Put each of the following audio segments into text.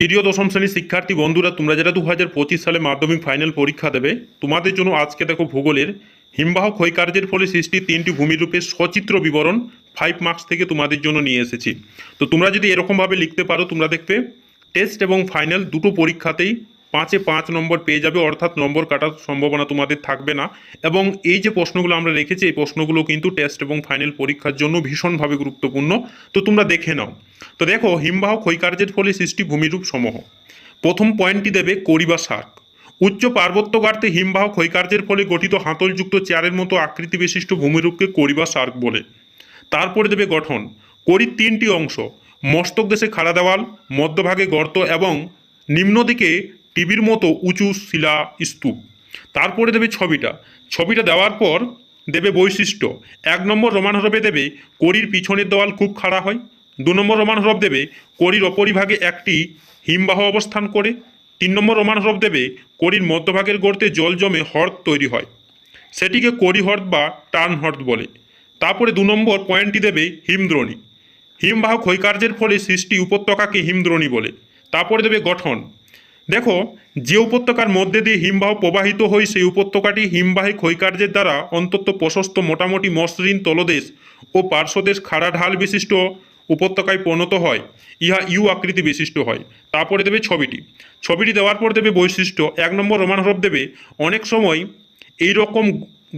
প্রিয় দশম শ্রেণির শিক্ষার্থী বন্ধুরা, তোমরা যারা দু হাজার পঁচিশ সালে মাধ্যমিক ফাইনাল পরীক্ষা দেবে, তোমাদের জন্য আজকে দেখো ভূগোলের হিমবাহ ক্ষয়কার্যের ফলে সৃষ্টি তিনটি ভূমিরূপের সচিত্র বিবরণ ফাইভ মার্কস থেকে তোমাদের জন্য নিয়ে এসেছি। তো তোমরা যদি এরকমভাবে লিখতে পারো, তোমরা দেখবে টেস্ট এবং ফাইনাল দুটো পরীক্ষাতেই পাঁচে পাঁচ নম্বর পেয়ে যাবে, অর্থাৎ নম্বর কাটার সম্ভাবনা তোমাদের থাকবে না। এবং এই যে প্রশ্নগুলো আমরা রেখেছি, এই প্রশ্নগুলো কিন্তু টেস্ট এবং ফাইনাল পরীক্ষার জন্য ভীষণভাবে গুরুত্বপূর্ণ। তো তোমরা দেখে নাও। তো দেখো, হিমবাহ ক্ষয়কার্যের ফলে সৃষ্টি ভূমিরূপ সমূহ। প্রথম পয়েন্টটি দেবে করিবা শার্ক উচ্চ পার্বত্য গার্তে হিমবাহ ক্ষয়কার্যের ফলে গঠিত হাতলযুক্ত চেয়ারের মতো আকৃতি বিশিষ্ট ভূমিরূপকে করিবা শার্ক বলে। তারপরে দেবে গঠন। করির তিনটি অংশ, মস্তক দেশে খাড়া দেওয়াল, মধ্যভাগে গর্ত এবং নিম্ন দিকে টিভির মতো উঁচু শিলা স্তূপ। তারপরে দেবে ছবিটা। ছবিটা দেওয়ার পর দেবে বৈশিষ্ট্য। এক নম্বর রোমান হরফে দেবে করির পিছনের দেওয়াল খুব খাড়া হয়। দু নম্বর রোমান হরফ দেবে করির অপরিভাগে একটি হিমবাহ অবস্থান করে। তিন নম্বর রোমান হরফ দেবে করির মধ্যভাগের গর্তে জল জমে হ্রদ তৈরি হয়। সেটিকে করি হ্রদ বা টার্ন হ্রদ বলে। তারপরে দু নম্বর পয়েন্টটি দেবে হিমদ্রোণী। হিমবাহ ক্ষয়কার্যের ফলে সৃষ্টি উপত্যকাকে হিমদ্রোণী বলে। তারপরে দেবে গঠন। দেখো, যে উপত্যকার মধ্যে দিয়ে হিমবাহ প্রবাহিত হয়, সেই উপত্যকাটি হিমবাহী ক্ষয়কার্যের দ্বারা অন্তত প্রশস্ত মোটামুটি মসৃণ তলদেশ ও পার্শ্বদেশ খাড়া ঢাল বিশিষ্ট উপত্যকায় পরিণত হয়। ইহা ইউ আকৃতি বিশিষ্ট হয়। তারপরে দেবে ছবিটি। ছবিটি দেওয়ার পর দেবে বৈশিষ্ট্য। এক নম্বর রোমান হরফ দেবে, অনেক সময় এই রকম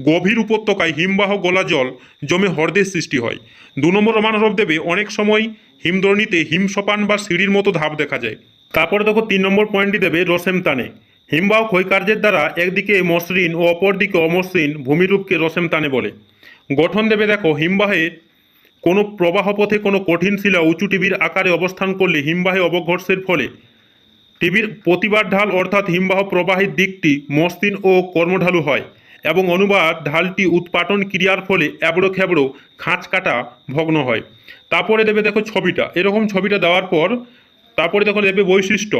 গভীর উপত্যকায় হিমবাহ গোলা জল জমে হ্রদের সৃষ্টি হয়। দু নম্বর রোমান হরফ দেবে, অনেক সময় হিমদ্রোণীতে হিমসপান বা সিঁড়ির মতো ধাপ দেখা যায়। তারপরে দেখো তিন নম্বর পয়েন্টটি দেবে রসেম টানে হিমবাহ ক্ষয়কার্যের দ্বারা একদিকে মসৃণ ও অপরদিকে অমসৃণ ভূমিরূপকে রসেম টানে বলে। গঠন দেবে দেখো হিমবাহের কোনো প্রবাহপথে কোনো কঠিন শিলা উঁচু টিভির আকারে অবস্থান করলে হিমবাহে অবঘর্ষের ফলে টিভির প্রতিবার ঢাল অর্থাৎ হিমবাহ প্রবাহের দিকটি মসৃণ ও কর্মঢালু হয় এবং অনুবাদ ঢালটি উৎপাটন ক্রিয়ার ফলে এবড়ো খেবড়ো খাঁচ কাটা ভগ্ন হয়। তারপরে দেবে দেখো ছবিটা। এরকম ছবিটা দেওয়ার পর তারপরে দেখো দেবে বৈশিষ্ট্য।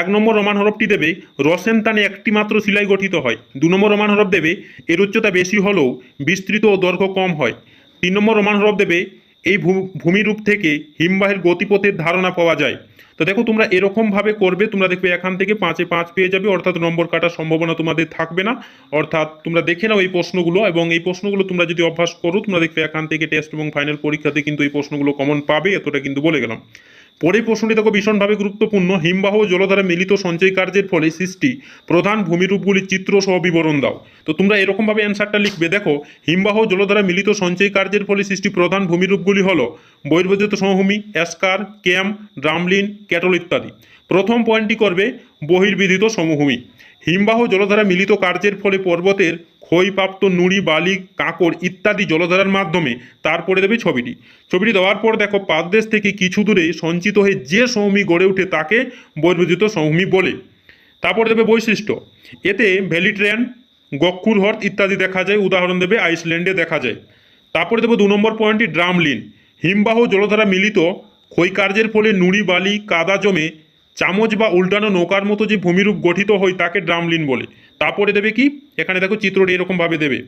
এক নম্বর রোমান হরফটি দেবে, রসেন টানে একটি মাত্র শিলাই গঠিত হয়। দু নম্বর রোমান হরফ দেবে, এর উচ্চতা বেশি হলেও বিস্তৃত ও দৈর্ঘ্য কম হয়। তিন নম্বর রোমান হরফ দেবে, এই ভূমিরূপ থেকে হিমবাহের গতিপথের ধারণা পাওয়া যায়। তো দেখো তোমরা এরকমভাবে করবে, তোমরা দেখবে এখান থেকে পাঁচে পাঁচ পেয়ে যাবে, অর্থাৎ নম্বর কাটার সম্ভাবনা তোমাদের থাকবে না। অর্থাৎ তোমরা দেখে নাও এই প্রশ্নগুলো, এবং এই প্রশ্নগুলো তোমরা যদি অভ্যাস করো, তোমরা দেখবে এখান থেকে টেস্ট এবং ফাইনাল পরীক্ষাতে কিন্তু এই প্রশ্নগুলো কমন পাবে, এতটা কিন্তু বলে গেলাম। পরের প্রশ্নটি দেখো ভীষণভাবে গুরুত্বপূর্ণ। হিমবাহ জলধারা মিলিত সঞ্চয় কার্যের ফলে সৃষ্টি প্রধান ভূমিরূপগুলির চিত্র সহ বিবরণ দাও। তো তোমরা এরকমভাবে অ্যান্সারটা লিখবে। দেখো, হিমবাহ জলধারা মিলিত সঞ্চয় কার্যের ফলে সৃষ্টি প্রধান ভূমিরূপগুলি হলো বৈর্বজিত সমভূমি, অ্যাস্কার ক্যাম্প ড্রামলিন, ক্যাটল ইত্যাদি। প্রথম পয়েন্টটি করবে বহির্বিধিত সমভূমি। হিমবাহ জলধারা মিলিত কার্যের ফলে পর্বতের ক্ষয়প্রাপ্ত নুড়ি, বালি, কাঁকড় ইত্যাদি জলধারার মাধ্যমে তারপরে দেবে ছবিটি। ছবিটি দেওয়ার পর দেখো পাদদেশ থেকে কিছু দূরে সঞ্চিত হয়ে যে সমভূমি গড়ে ওঠে তাকে বহির্ভূত সমভূমি বলে। তারপরে দেবে বৈশিষ্ট্য। এতে ভ্যালি ট্রেন গক্ষুর হ্রদ ইত্যাদি দেখা যায়, উদাহরণ দেবে আইসল্যান্ডে দেখা যায়। তারপরে দেবো দু নম্বর পয়েন্টটি, ড্রামলিন। হিমবাহ জলধারা মিলিত ক্ষয়কার্যের ফলে নুড়ি, বালি, কাদা জমে চামচ বা উল্টানো নৌকার মতো যে ভূমিরূপ গঠিত হয় তাকে ড্রামলিন বলে। তারপরে দেবে কি? এখানে দেখো চিত্রটি এরকমভাবে দেবে।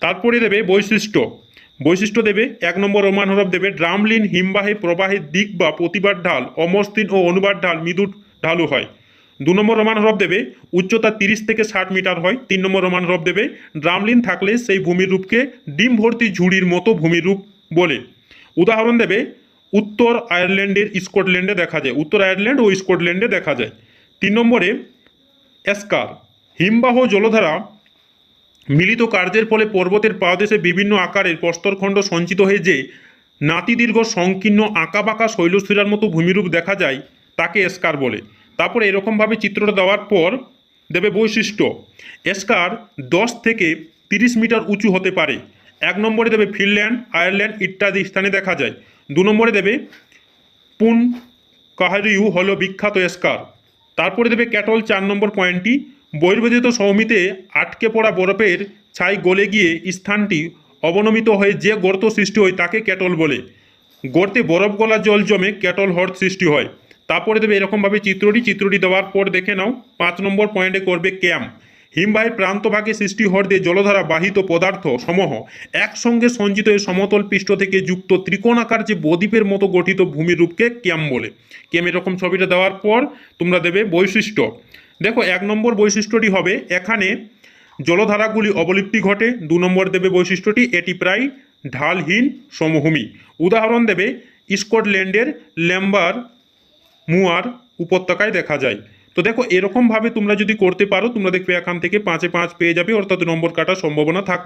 তারপরে দেবে বৈশিষ্ট্য। বৈশিষ্ট্য দেবে, এক নম্বর রোমান হরফ দেবে, ড্রামলিন হিমবাহে প্রবাহের দিক বা প্রতিবার ঢাল অমসৃণ ও অনুবার ঢাল মৃদু ঢালু হয়। দু নম্বর রোমান হরফ দেবে, উচ্চতা তিরিশ থেকে ষাট মিটার হয়। তিন নম্বর রোমান হরফ দেবে, ড্রামলিন থাকলে সেই ভূমির রূপকে ডিম ভর্তি ঝুড়ির মতো ভূমির রূপ বলে। উদাহরণ দেবে উত্তর আয়ারল্যান্ডের স্কটল্যান্ডে দেখা যায়। উত্তর আয়ারল্যান্ড ও স্কটল্যান্ডে দেখা যায়। তিন নম্বরে, এসকার। হিমবাহ জলধারা মিলিত কার্যের ফলে পর্বতের পাদদেশে বিভিন্ন আকারের প্রস্তরখণ্ড সঞ্চিত হয়ে যে নাতিদীর্ঘ সংকীর্ণ আঁকাবাঁকা শৈলশিলার মতো ভূমিরূপ দেখা যায় তাকে এসকার বলে। তারপরে এরকমভাবে চিত্রটা দেওয়ার পর দেবে বৈশিষ্ট্য। এসকার দশ থেকে তিরিশ মিটার উঁচু হতে পারে। এক নম্বরে দেবে ফিনল্যান্ড, আয়ারল্যান্ড ইত্যাদি স্থানে দেখা যায়। দু নম্বরে দেবে, পুন কাহারিউ হলো বিখ্যাত এসকার। তারপরে দেবে, ক্যাটল চার নম্বর পয়েন্টটি বহির্বেদিত সৌমিতে আটকে পড়া বরফের ছাই গলে গিয়ে স্থানটি অবনমিত হয়ে যে গর্ত সৃষ্টি হয় তাকে ক্যাটল বলে। গর্তে বরফ গলা জল জমে ক্যাটল হ্রদ সৃষ্টি হয়। তারপরে দেবে, এরকমভাবে চিত্রটি চিত্রটি দেওয়ার পর দেখে নাও, পাঁচ নম্বর পয়েন্টে করবে ক্যাম্প। হিমবাহের প্রান্তভাগে সৃষ্টি হর্দে জলধারা বাহিত পদার্থ সমূহ একসঙ্গে সঞ্চিত এই সমতল পৃষ্ঠ থেকে যুক্ত ত্রিকোণাকার যে বদ্বীপের মতো গঠিত ভূমির রূপকে ক্যাম বলে। ক্যাম এরকম ছবিটা দেওয়ার পর তোমরা দেবে বৈশিষ্ট্য। দেখো, এক নম্বর বৈশিষ্ট্যটি হবে, এখানে জলধারাগুলি অবলিপ্তি ঘটে। দু নম্বর দেবে বৈশিষ্ট্যটি, এটি প্রায় ঢালহীন সমভূমি। উদাহরণ দেবে, স্কটল্যান্ডের ল্যাম্বার মুয়ার উপত্যকায় দেখা যায়। তো দেখো, এরকমভাবে তোমরা যদি করতে পারো, তোমরা দেখবে এখান থেকে পাঁচে পাঁচ পেয়ে যাবে, অর্থাৎ নম্বর কাটার সম্ভাবনা থাকবে।